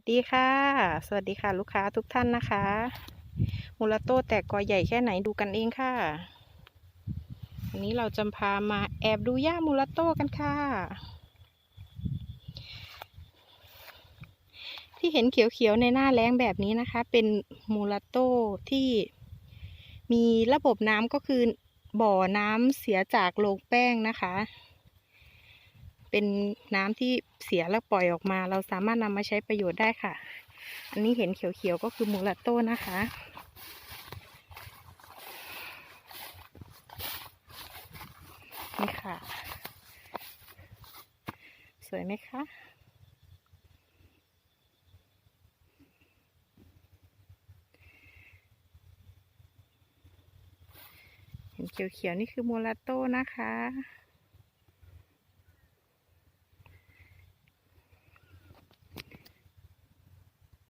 วัสดีค่ะ สวัสดีค่ะ ลูกค้าทุกท่านนะคะ มูลาโต้แตกกอใหญ่แค่ไหนดูกันเองค่ะ วันนี้เราจะพามาแอบดูหญ้ามูลาโต้กันค่ะ ที่เห็นเขียวๆในหน้าแล้งแบบนี้นะคะ เป็นมูลาโต้ที่มีระบบน้ำก็คือบ่อน้ำเสียจากโรงแป้งนะคะ เป็นน้ำที่เสียแล้วปล่อยออกมา เราสามารถนำมาใช้ประโยชน์ได้ค่ะ อันนี้เห็นเขียวๆก็คือมูลาโต้นะคะนี่ค่ะ สวยไหมคะเห็นเขียวๆนี่คือมูลาโต้นะคะ